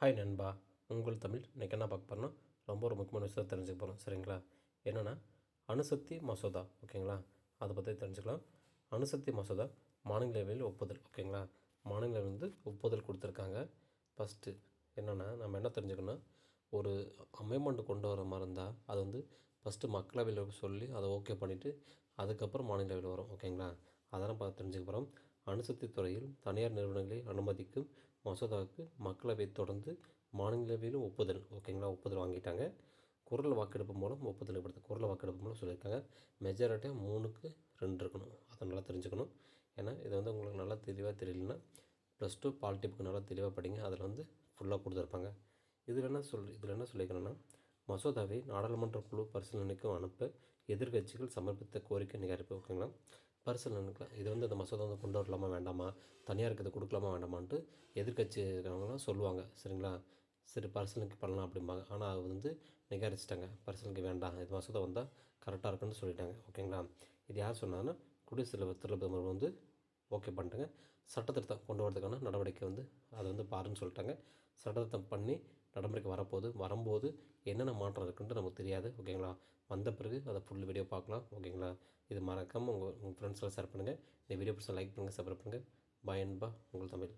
Hi நண்பா. உங்கள் தமிழ் இன்றைக்கி என்ன பார்க்க போகிறோம்னா ரொம்ப ஒரு முக்கியமான விஷயத்தை தெரிஞ்சுக்க போகிறோம் சரிங்களா? என்னென்னா அணுசக்தி மசோதா ஓகேங்களா? அதை பற்றி தெரிஞ்சுக்கலாம். அணுசக்தி மசோதா மாநிலங்களவையில் ஒப்புதல் ஓகேங்களா? மாநிலங்கள் வந்து ஒப்புதல் கொடுத்துருக்காங்க. ஃபஸ்ட்டு என்னென்னா நம்ம என்ன தெரிஞ்சுக்கணும் ஒரு அமெண்ட்மெண்ட் கொண்டு வர மாதிரி இருந்தால் அது வந்து ஃபஸ்ட்டு மக்களவையில் சொல்லி அதை ஓகே பண்ணிவிட்டு அதுக்கப்புறம் மாநிலவையில் வரும் ஓகேங்களா? அதெல்லாம் பார்த்து தெரிஞ்சுக்க போகிறோம் அணுசக்தி துறையில் தனியார் நிறுவனங்களை அனுமதிக்கும் மசோதாவுக்கு மக்களவை தொடர்ந்து மாநிலவையிலும் ஒப்புதல் ஓகேங்களா? ஒப்புதல் வாங்கிட்டாங்க. குரல் வாக்கெடுப்பு மூலம் ஒப்புதல் படுத்து குரல் வாக்கெடுப்பு மூலம் சொல்லியிருக்காங்க. மெஜாரிட்டியாக மூணுக்கு ரெண்டு இருக்கணும். அதை நல்லா தெரிஞ்சுக்கணும். ஏன்னா இது வந்து உங்களுக்கு நல்லா தெளிவாக தெரியலன்னா ப்ளஸ் டூ பாலிட்டிப்புக்கு நல்லா தெளிவாக படிங்க. அதில் வந்து ஃபுல்லாக கொடுத்துருப்பாங்க. இதில் என்ன சொல் இதில் என்ன சொல்லியிருக்கணும்னா மசோதாவை நாடாளுமன்ற குழு பரிசீலனைக்கும் அனுப்ப எதிர்க்கட்சிகள் சமர்ப்பித்த கோரிக்கை நிகழ்ப்பு ஓகேங்களா? பரிசீலனைக்கலாம் இது வந்து அந்த மசோதா வந்து கொண்டு வரலாமா வேண்டாமா? தனியாக இருக்கிறது கொடுக்கலாமா வேண்டாமான்ட்டு எதிர்க்கட்சி இருக்கிறவங்களாம் சொல்லுவாங்க. சரிங்களா? சரி பர்சனுக்கு பண்ணலாம் அப்படிம்பாங்க. ஆனால் அது வந்து நிகாரிச்சிட்டாங்க. பர்சனுக்கு வேண்டாம். இது மசோதா வந்தால் கரெக்டாக இருக்குன்னு சொல்லிட்டாங்க. ஓகேங்களா? இது யார் சொன்னாங்கன்னா குடியரசுத் தலைவர் பிரதமர் வந்து ஓகே பண்ணிட்டாங்க. சட்டத்திருத்தம் கொண்டு வரதுக்கான நடவடிக்கை வந்து அதை வந்து பாருன்னு சொல்லிட்டாங்க. சட்டத்திருத்தம் பண்ணி நடைமுறைக்கு வரப்போகுது. வரும்போது என்னென்ன மாற்றம் இருக்குன்ட்டு நமக்கு தெரியாது. ஓகேங்களா? வந்த பிறகு அதை ஃபுல் வீடியோ பார்க்கலாம். ஓகேங்களா? இது மறக்காமல் உங்கள் உங்கள் ஃப்ரெண்ட்ஸ்லாம் ஷேர் பண்ணுங்கள் இந்த வீடியோ பிடிச்சா லைக் பண்ணுங்கள் சப்ஸ்கிரைப் பண்ணுங்கள் பாய் அன்பா. உங்கள் தமிழ்.